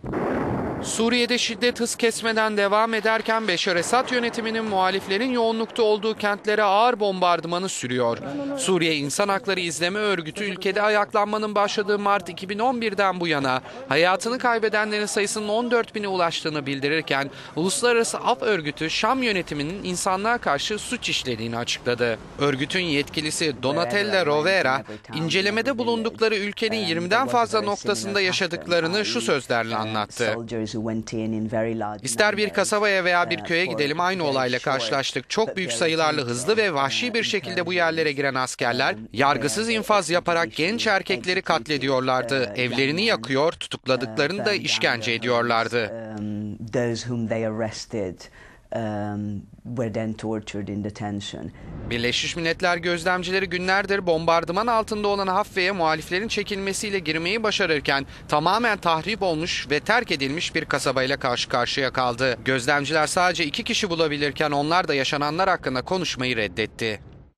you Suriye'de şiddet hız kesmeden devam ederken Beşar Esad yönetiminin muhaliflerin yoğunlukta olduğu kentlere ağır bombardımanı sürüyor. Suriye İnsan Hakları İzleme Örgütü ülkede ayaklanmanın başladığı Mart 2011'den bu yana hayatını kaybedenlerin sayısının 14 bine ulaştığını bildirirken Uluslararası Af Örgütü Şam yönetiminin insanlığa karşı suç işlediğini açıkladı. Örgütün yetkilisi Donatella Rovera incelemede bulundukları ülkenin 20'den fazla noktasında yaşadıklarını şu sözlerle anlattı. İster bir kasabaya veya bir köye gidelim aynı olayla karşılaştık. Çok büyük sayılarla hızlı ve vahşi bir şekilde bu yerlere giren askerler yargısız infaz yaparak genç erkekleri katlediyorlardı. Evlerini yakıyor, tutukladıklarını da işkence ediyorlardı. Birleşmiş Milletler gözlemcileri günlerdir bombardıman altında olan Hafve'ye muhaliflerin çekilmesiyle girmeyi başarırken tamamen tahrip olmuş ve terk edilmiş bir kasabayla karşı karşıya kaldı. Gözlemciler sadece iki kişi bulabilirken onlar da yaşananlar hakkında konuşmayı reddetti.